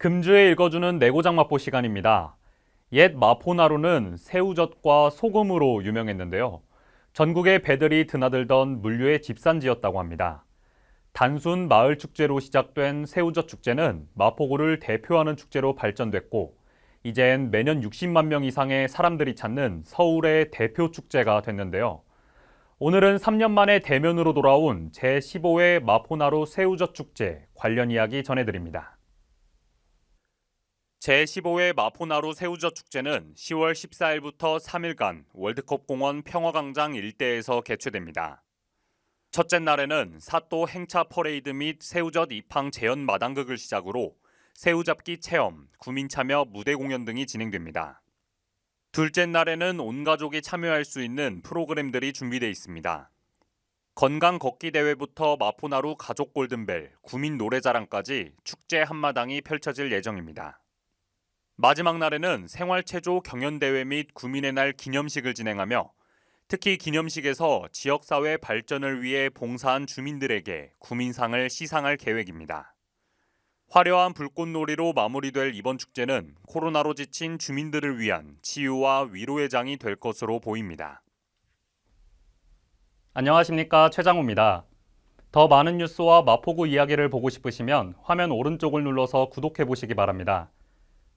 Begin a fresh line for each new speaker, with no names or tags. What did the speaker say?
금주에 읽어주는 내고장 마포 시간입니다. 옛 마포나루는 새우젓과 소금으로 유명했는데요. 전국의 배들이 드나들던 물류의 집산지였다고 합니다. 단순 마을 축제로 시작된 새우젓 축제는 마포구를 대표하는 축제로 발전됐고, 이젠 매년 60만 명 이상의 사람들이 찾는 서울의 대표 축제가 됐는데요. 오늘은 3년 만에 대면으로 돌아온 제15회 마포나루 새우젓 축제 관련 이야기 전해드립니다. 제15회 마포나루 새우젓 축제는 10월 14일부터 3일간 월드컵 공원 평화광장 일대에서 개최됩니다. 첫째 날에는 사또 행차 퍼레이드 및 새우젓 입항 재현 마당극을 시작으로 새우잡기 체험, 구민 참여 무대 공연 등이 진행됩니다. 둘째 날에는 온 가족이 참여할 수 있는 프로그램들이 준비되어 있습니다. 건강 걷기 대회부터 마포나루 가족 골든벨, 구민 노래자랑까지 축제 한마당이 펼쳐질 예정입니다. 마지막 날에는 생활체조 경연대회 및 구민의 날 기념식을 진행하며 특히 기념식에서 지역사회 발전을 위해 봉사한 주민들에게 구민상을 시상할 계획입니다. 화려한 불꽃놀이로 마무리될 이번 축제는 코로나로 지친 주민들을 위한 치유와 위로의 장이 될 것으로 보입니다. 안녕하십니까 최장우입니다. 더 많은 뉴스와 마포구 이야기를 보고 싶으시면 화면 오른쪽을 눌러서 구독해 보시기 바랍니다.